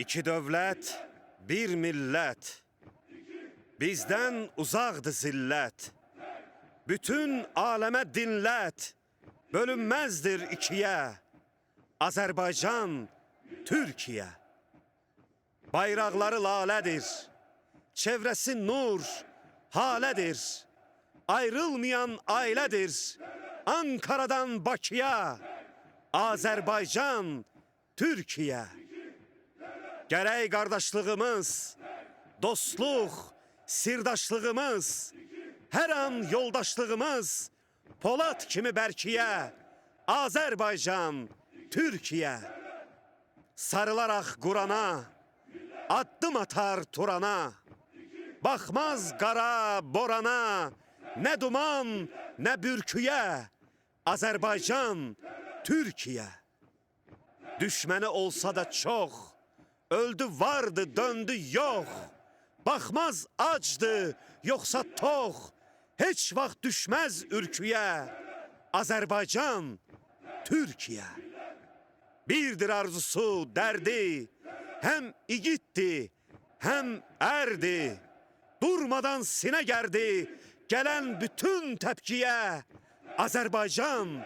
İki dövlət, bir millət. Bizdən uzaqdır zillət. Bütün aləmə dinlət. Bölünməzdir ikiyə. Azərbaycan, Türkiyə. Bayraqları lalədir. Çevrəsi nur, halədir. Ayrılmayan ailədir. Ankara'dan Bakıya. Azərbaycan, Türkiyə. Gərək qardaşlığımız, dostluq, sirdaşlığımız, hər an yoldaşlığımız Polad kimi bərkiyə, Azərbaycan, Türkiyə. Sarılaraq Qurana, addım atar Turana. Baxmaz qara borana, nə duman, nə bürküyə. Azərbaycan, Türkiyə. Düşməni olsa da çox, öldü vardı, döndü yox. Baxmaz acdı, yoxsa tox, heç vaxt düşməz ürküyə. Azərbaycan, Türkiyə. Birdir arzusu, dərdi, həm igiddi, həm ərdi. Durmadan sinə gərdi, gələn bütün təpkiyə. Azərbaycan,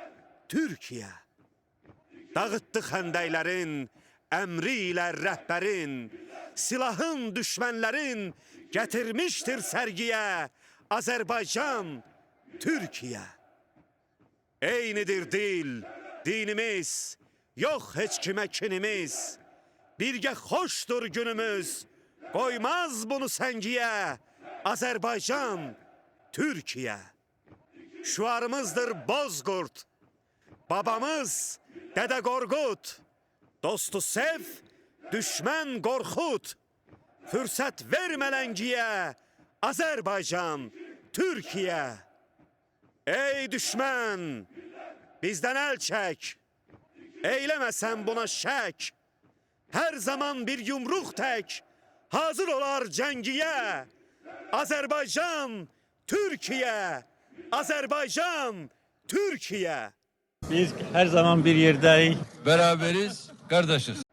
Türkiyə. Dağıtdı xəndəklərin, əmri ilə rəhbərin, silahın düşmənlərin gətirmişdir sərgiyə. Azərbaycan, Türkiyə. Eynidir dil, dinimiz, yox heç kimə kinimiz. Birgə xoşdur günümüz, qoymaz bunu səngiyə. Azərbaycan, Türkiyə. Şuarımızdır Bozqurt, babamız Dədə Qorqud. Dostu sev, düşmən qorxud. Fürsət vermə ləngiyə. Azərbaycan, Türkiyə. Ey düşmən, bizdən əl çək. Eyləməsən buna şək. Hər zaman bir yumruq tək. Hazır olar cəngiyə. Azərbaycan, Türkiyə. Azərbaycan, Türkiyə. Biz her zaman bir yerdeyiz. Beraberiz, kardeşiz.